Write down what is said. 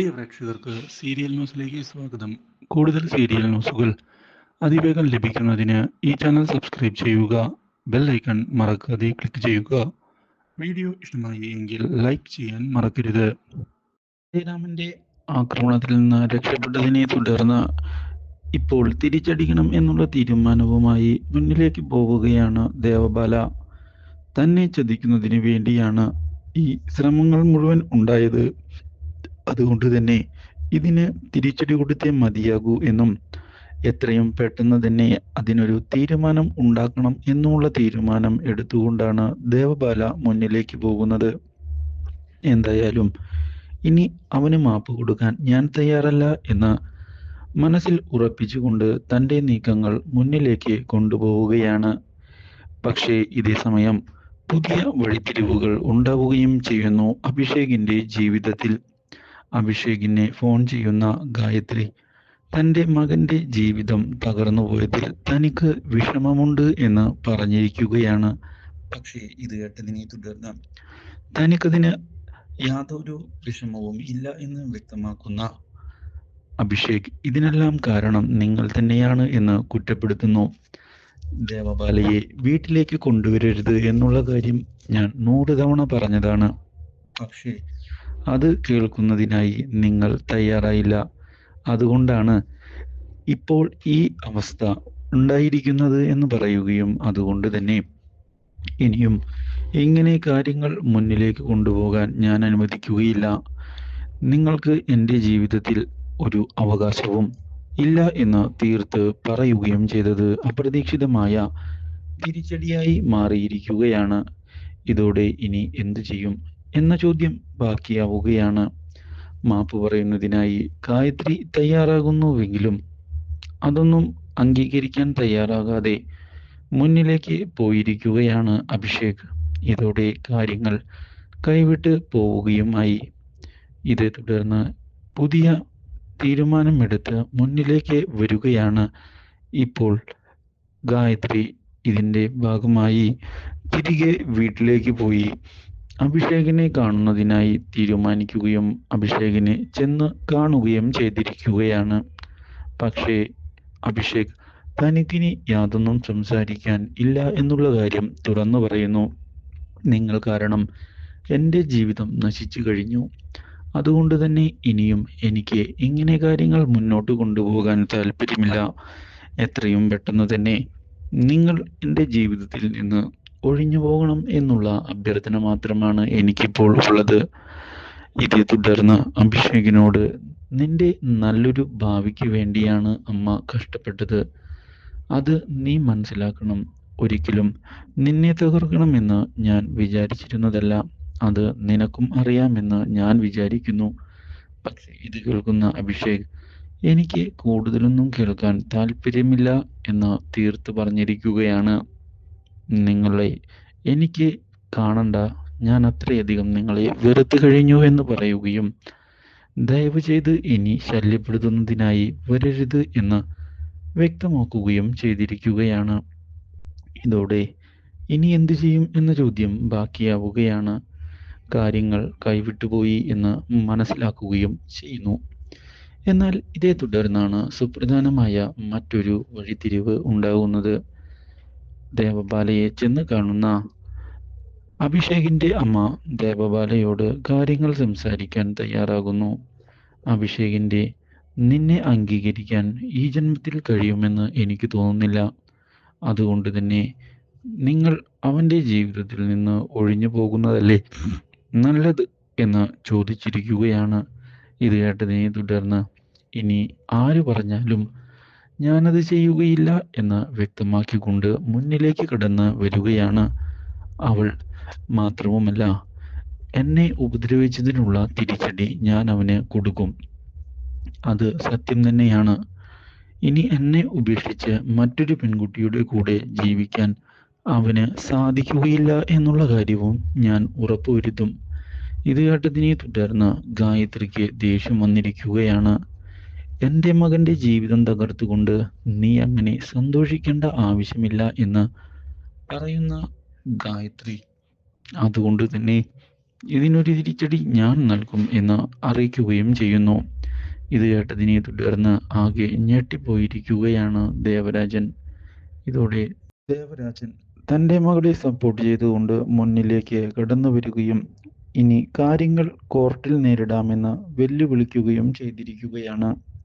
പ്രിയ പ്രേക്ഷകർക്ക് സീരിയൽ ന്യൂസിലേക്ക് സ്വാഗതം. കൂടുതൽ സീരിയൽ ന്യൂസുകൾ അതിവേഗം ലഭിക്കുന്നതിന് ഈ ചാനൽ സബ്സ്ക്രൈബ് ചെയ്യുക ബെൽ ഐക്കൺ മറക്കാതെ ക്ലിക്ക് ചെയ്യുക. വീഡിയോ ഇഷ്ടമായി എങ്കിൽ ലൈക്ക് ചെയ്യാൻ മറക്കരുത്. ശ്രീരാമന്റെ ആക്രമണത്തിൽ നിന്ന് രക്ഷപ്പെട്ടതിനെ തുടർന്ന് ഇപ്പോൾ തിരിച്ചടിക്കണം എന്നുള്ള തീരുമാനവുമായി മുന്നിലേക്ക് പോവുകയാണ് ദേവബാല. തന്നെ ചതിക്കുന്നതിന് വേണ്ടിയാണ് ഈ ശ്രമങ്ങൾ മുഴുവൻ ഉണ്ടായത്. അതുകൊണ്ട് തന്നെ ഇതിന് തിരിച്ചടി കൊടുത്തേ മതിയാകൂ എന്നും എത്രയും പെട്ടെന്ന് തന്നെ അതിനൊരു തീരുമാനം ഉണ്ടാക്കണം എന്നുള്ള തീരുമാനം എടുത്തുകൊണ്ടാണ് ദേവബാല മുന്നിലേക്ക് പോകുന്നത്. എന്തായാലും ഇനി അവന് മാപ്പ് കൊടുക്കാൻ ഞാൻ തയ്യാറല്ല എന്ന് മനസ്സിൽ ഉറപ്പിച്ചുകൊണ്ട് തന്റെ നീക്കങ്ങൾ മുന്നിലേക്ക് കൊണ്ടുപോവുകയാണ്. പക്ഷേ ഇതേ സമയം പുതിയ വഴിത്തിരിവുകൾ ഉണ്ടാവുകയും ചെയ്യുന്നു. അഭിഷേകിന്റെ ജീവിതത്തിൽ അഭിഷേകിനെ ഫോൺ ചെയ്യുന്ന ഗായത്രി തന്റെ മകന്റെ ജീവിതം തകർന്നു പോയതിൽ തനിക്ക് വിഷമമുണ്ട് എന്ന് പറഞ്ഞിരിക്കുകയാണ്. പക്ഷേ ഇത് കേട്ടതിനെ തുടർന്ന് തനിക്കതിന് യാതൊരു വിഷമവും ഇല്ല എന്ന് വ്യക്തമാക്കുന്ന അഭിഷേക് ഇതിനെല്ലാം കാരണം നിങ്ങൾ തന്നെയാണ് എന്ന് കുറ്റപ്പെടുത്തുന്നു. ദേവബാലയെ വീട്ടിലേക്ക് കൊണ്ടുവരരുത് എന്നുള്ള കാര്യം ഞാൻ നൂറ് തവണ പറഞ്ഞതാണ്. പക്ഷേ അത് കേൾക്കുന്നതിനായി നിങ്ങൾ തയ്യാറായില്ല. അതുകൊണ്ടാണ് ഇപ്പോൾ ഈ അവസ്ഥ ഉണ്ടായിരിക്കുന്നത് എന്ന് പറയുകയും അതുകൊണ്ട് തന്നെ. ഇനിയും ഇങ്ങനെ കാര്യങ്ങൾ മുന്നിലേക്ക് കൊണ്ടുപോകാൻ ഞാൻ അനുവദിക്കുകയില്ല. നിങ്ങൾക്ക് എന്റെ ജീവിതത്തിൽ ഒരു അവകാശവും ഇല്ല എന്ന് തീർത്ത് പറയുകയും ചെയ്തത് അപ്രതീക്ഷിതമായ തിരിച്ചടിയായി മാറിയിരിക്കുകയാണ്. ഇതോടെ ഇനി എന്തു ചെയ്യും? എന്ന ചോദ്യം ബാക്കിയാവുകയാണ്. മാപ്പ് പറയുന്നതിനായി ഗായത്രി തയ്യാറാകുന്നുവെങ്കിലും അതൊന്നും അംഗീകരിക്കാൻ തയ്യാറാകാതെ മുന്നിലേക്ക് പോയിരിക്കുകയാണ് അഭിഷേക്. ഇതോടെ കാര്യങ്ങൾ കൈവിട്ട് പോവുകയുമായി. ഇതേ തുടർന്ന് പുതിയ തീരുമാനമെടുത്ത് മുന്നിലേക്ക് വരികയാണ്. ഇപ്പോൾ ഗായത്രി ഇതിന്റെ ഭാഗമായി തിരികെ വീട്ടിലേക്ക് പോയി അഭിഷേകിനെ കാണുന്നതിനായി തീരുമാനിക്കുകയും അഭിഷേകിനെ ചെന്ന് കാണുകയും ചെയ്തിരിക്കുകയാണ്. പക്ഷേ അഭിഷേക് തനിക്കിനി യാതൊന്നും സംസാരിക്കാൻ ഇല്ല എന്നുള്ള കാര്യം തുറന്നു പറയുന്നു. നിങ്ങൾ കാരണം എന്റെ ജീവിതം നശിച്ചു കഴിഞ്ഞു. അതുകൊണ്ട് തന്നെ ഇനിയും എനിക്ക് ഇങ്ങനെ കാര്യങ്ങൾ മുന്നോട്ട് കൊണ്ടുപോകാൻ താല്പര്യമില്ല എത്രയും പെട്ടെന്ന് തന്നെ നിങ്ങൾ എന്റെ ജീവിതത്തിൽ നിന്ന് ഒഴിഞ്ഞു പോകണം എന്നുള്ള അഭ്യർത്ഥന മാത്രമാണ് എനിക്കിപ്പോൾ ഉള്ളത്. ഇതേ തുടർന്ന് അഭിഷേകിനോട് നിന്റെ നല്ലൊരു ഭാവിക്ക് വേണ്ടിയാണ് അമ്മ കഷ്ടപ്പെട്ടത്. അത് നീ മനസ്സിലാക്കണം. ഒരിക്കലും നിന്നെ തകർക്കണമെന്ന് ഞാൻ വിചാരിച്ചിരുന്നതല്ല. അത് നിനക്കും അറിയാമെന്ന് ഞാൻ വിചാരിക്കുന്നു. പക്ഷേ ഇത് കേൾക്കുന്ന അഭിഷേക് എനിക്ക് കൂടുതലൊന്നും കേൾക്കാൻ താല്പര്യമില്ല എന്ന് തീർത്ത് പറഞ്ഞിരിക്കുകയാണ്. നിങ്ങളെ എനിക്ക് കാണണ്ട. ഞാൻ അത്രയധികം നിങ്ങളെ വെറുത്തു കഴിഞ്ഞു എന്ന് പറയുകയും ദയവ് ചെയ്ത് ഇനി ശല്യപ്പെടുത്തുന്നതിനായി വരരുത് എന്ന് വ്യക്തമാക്കുകയും ചെയ്തിരിക്കുകയാണ്. ഇതോടെ ഇനി എന്തു ചെയ്യും എന്ന ചോദ്യം ബാക്കിയാവുകയാണ്. കാര്യങ്ങൾ കൈവിട്ടുപോയി എന്ന് മനസ്സിലാക്കുകയും ചെയ്യുന്നു. എന്നാൽ ഇതേ തുടർന്നാണ് സുപ്രധാനമായ മറ്റൊരു വഴിത്തിരിവ് ഉണ്ടാകുന്നത്. ദേവബാലയെ ചെന്ന് കാണുന്ന അഭിഷേകിന്റെ അമ്മ ദേവബാലയോട് കാര്യങ്ങൾ സംസാരിക്കാൻ തയ്യാറാകുന്നു. അഭിഷേകിന്റെ നിന്നെ അംഗീകരിക്കാൻ ഈ ജന്മത്തിൽ കഴിയുമെന്ന് എനിക്ക് തോന്നുന്നില്ല. അതുകൊണ്ട് തന്നെ നിങ്ങൾ അവന്റെ ജീവിതത്തിൽ നിന്ന് ഒഴിഞ്ഞു പോകുന്നതല്ലേ? നല്ലത് എന്ന് ചോദിച്ചിരിക്കുകയാണ്. ഇത് കേട്ടതിനെ തുടർന്ന് ഇനി ആര് പറഞ്ഞാലും ഞാനത് ചെയ്യുകയില്ല എന്ന് വ്യക്തമാക്കിക്കൊണ്ട് മുന്നിലേക്ക് കടന്ന് വരികയാണ് അവൾ. മാത്രവുമല്ല എന്നെ ഉപദ്രവിച്ചതിനുള്ള തിരിച്ചടി ഞാൻ അവന് കൊടുക്കും. അത് സത്യം തന്നെയാണ്. ഇനി എന്നെ ഉപേക്ഷിച്ച് മറ്റൊരു പെൺകുട്ടിയുടെ കൂടെ ജീവിക്കാൻ അവന് സാധിക്കുകയില്ല എന്നുള്ള കാര്യവും ഞാൻ ഉറപ്പുവരുത്തും. ഇത് കേട്ടതിനെ തുടർന്ന് ഗായത്രിക്ക് ദേഷ്യം വന്നിരിക്കുകയാണ്. എന്റെ മകന്റെ ജീവിതം തകർത്തുകൊണ്ട് നീ അങ്ങനെ സന്തോഷിക്കേണ്ട ആവശ്യമില്ല എന്ന് പറയുന്ന ഗായത്രി. അതുകൊണ്ട് തന്നെ ഇതിനൊരു തിരിച്ചടി ഞാൻ നൽകും എന്ന് അറിയിക്കുകയും ചെയ്യുന്നു. ഇത് കേട്ടതിനെ തുടർന്ന് ആകെ ഞെട്ടിപ്പോയിരിക്കുകയാണ് ദേവരാജൻ. ഇതോടെ ദേവരാജൻ തന്റെ മകളെ സപ്പോർട്ട് ചെയ്തുകൊണ്ട് മുന്നിലേക്ക് കടന്നു വരികയും ഇനി കാര്യങ്ങൾ കോർട്ടിൽ നേരിടാമെന്ന് വെല്ലുവിളിക്കുകയും ചെയ്തിരിക്കുകയാണ്.